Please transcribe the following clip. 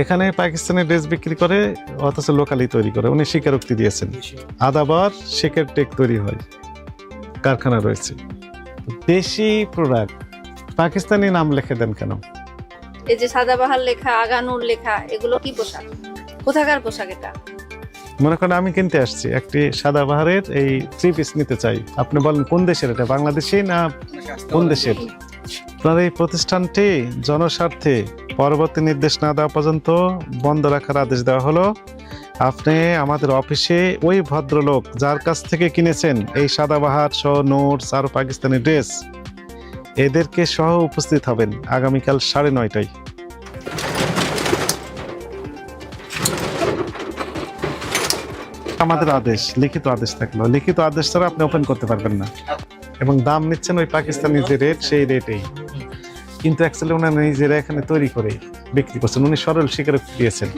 এখানে পাকিস্তানি ড্রেস বিক্রি করে অথচ লোকালি তৈরি করে। উনি স্বীকারোক্তি দিয়েছেন। আদাবার শেকের টেক তৈরি হয় কারখানা রয়েছে। দেশি প্রোডাক্ট পাকিস্তানি নাম লিখে দেন কেন? এই যে সাদাবাহার লেখা আগানুর লেখা এগুলো কি পোশাক? কোথাকার পোশাক এটা? মনে করেন আমি কিনতে আসছি একটি সাদা বাহারের এই থ্রি পিস নিতে চাই। আপনি বলেন কোন দেশের এটা বাংলাদেশি না কোন দেশের? আপনার এই প্রতিষ্ঠানটি জনস্বার্থে পরবর্তী নির্দেশ না দেওয়া পর্যন্ত বন্ধ রাখার আদেশ দেওয়া হলো। আপনি আমাদের অফিসে ওই ভদ্রলোক যার কাছ থেকে কিনেছেন এই সাদাবাহার সহ নোটস আর পাকিস্তানি ড্রেস, এদেরকে সহ উপস্থিত হবেন আগামীকাল সাড়ে নয়টায়। আমাদের আদেশ, লিখিত আদেশ থাকল। লিখিত আদেশ ছাড়া আপনি ওপেন করতে পারবেন না। এবং দাম নিচ্ছেন ওই পাকিস্তানি যে রেট সেই রেটেই কিন্তু অ্যাকচুয়ালি ওনারা নিজেরা এখানে তৈরি করে বিক্রি করছেন। উনি সরল স্বীকার দিয়েছেন।